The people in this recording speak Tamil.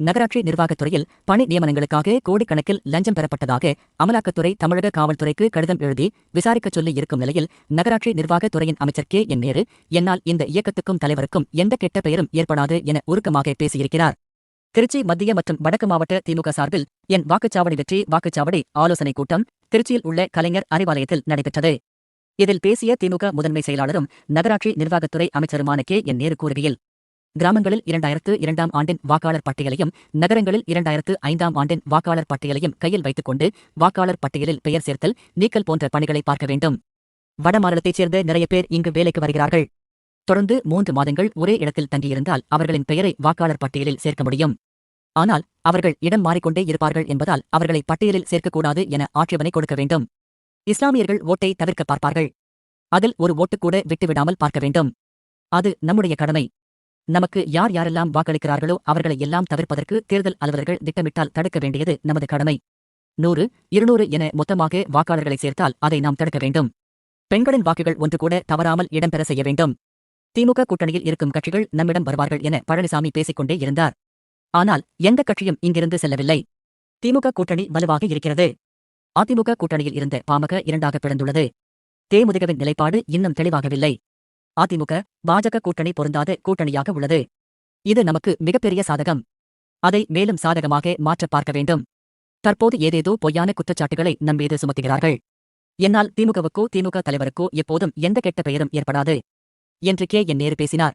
நகராட்சி நிர்வாகத்துறையில் பணி நியமனங்களுக்காக கோடிக்கணக்கில் லஞ்சம் பெறப்பட்டதாக அமலாக்கத்துறை தமிழக காவல்துறைக்கு கடிதம் எழுதி விசாரிக்கச் சொல்லி இருக்கும் நிலையில் நகராட்சி நிர்வாகத்துறையின் அமைச்சர் கே. என். நேரு என்னால் இந்த இயக்கத்துக்கும் தலைவருக்கும் எந்த கெட்ட பெயரும் ஏற்படாது என உருக்கமாக பேசியிருக்கிறார். திருச்சி மத்திய மற்றும் வடக்கு மாவட்ட திமுக சார்பில் என் வாக்குச்சாவடி வெற்றி வாக்குச்சாவடி ஆலோசனைக் கூட்டம் திருச்சியில் உள்ள கலைஞர் அறிவாலயத்தில் நடைபெற்றது. இதில் பேசிய திமுக முதன்மை செயலாளரும் நகராட்சி நிர்வாகத்துறை அமைச்சருமான கே. என். நேரு கூறுகையில் கிராமங்களில் இரண்டாயிரத்து இரண்டாம் ஆண்டின் வாக்காளர் பட்டியலையும் நகரங்களில் இரண்டாயிரத்து ஐந்தாம் ஆண்டின் வாக்காளர் பட்டியலையும் கையில் வைத்துக் கொண்டு வாக்காளர் பட்டியலில் பெயர் சேர்த்தல் நீக்கல் போன்ற பணிகளை பார்க்க வேண்டும். வடமாநிலத்தைச் சேர்ந்த நிறைய பேர் இங்கு வேலைக்கு வருகிறார்கள். தொடர்ந்து மூன்று மாதங்கள் ஒரே இடத்தில் தங்கியிருந்தால் அவர்களின் பெயரை வாக்காளர் பட்டியலில் சேர்க்க முடியும். ஆனால் அவர்கள் இடம் மாறிக்கொண்டே இருப்பார்கள் என்பதால் அவர்களை பட்டியலில் சேர்க்கக்கூடாது என ஆட்சேபனை கொடுக்க வேண்டும். இஸ்லாமியர்கள் ஓட்டை தவிர்க்க பார்ப்பார்கள். அதில் ஒரு ஓட்டு கூட விட்டுவிடாமல் பார்க்க வேண்டும். அது நம்முடைய கடமை. நமக்கு யார் யாரெல்லாம் வாக்களிக்கிறார்களோ அவர்களை எல்லாம் தவிர்ப்பதற்கு தேர்தல் அலுவலர்கள் திட்டமிட்டால் தடுக்க வேண்டியது நமது கடமை. நூறு இருநூறு என மொத்தமாக வாக்காளர்களை சேர்த்தால் அதை நாம் தடுக்க வேண்டும். பெண்களின் வாக்குகள் ஒன்று கூட தவறாமல் இடம்பெற செய்ய வேண்டும். திமுக கூட்டணியில் இருக்கும் கட்சிகள் நம்மிடம் வருவார்கள் என பழனிசாமி பேசிக்கொண்டே இருந்தார். ஆனால் எந்த கட்சியும் இங்கிருந்து செல்லவில்லை. திமுக கூட்டணி வலுவாக இருக்கிறது. அதிமுக கூட்டணியில் இருந்த பாமக இரண்டாக பிளந்துள்ளது. தேமுதிகவின் நிலைப்பாடு இன்னும் தெளிவாகவில்லை. அதிமுக பாஜக கூட்டணி பொருந்தாத கூட்டணியாக உள்ளது. இது நமக்கு மிகப்பெரிய சாதகம். அதை மேலும் சாதகமாக மாற்றப் பார்க்க வேண்டும். தற்போது ஏதேதோ பொய்யான குற்றச்சாட்டுகளை நம்மீது சுமத்துகிறார்கள். என்னால் திமுகவுக்கோ திமுக தலைவருக்கோ எப்போதும் எந்த கெட்ட பெயரும் ஏற்படாது. என்று கே என் நேரு பேசினார்.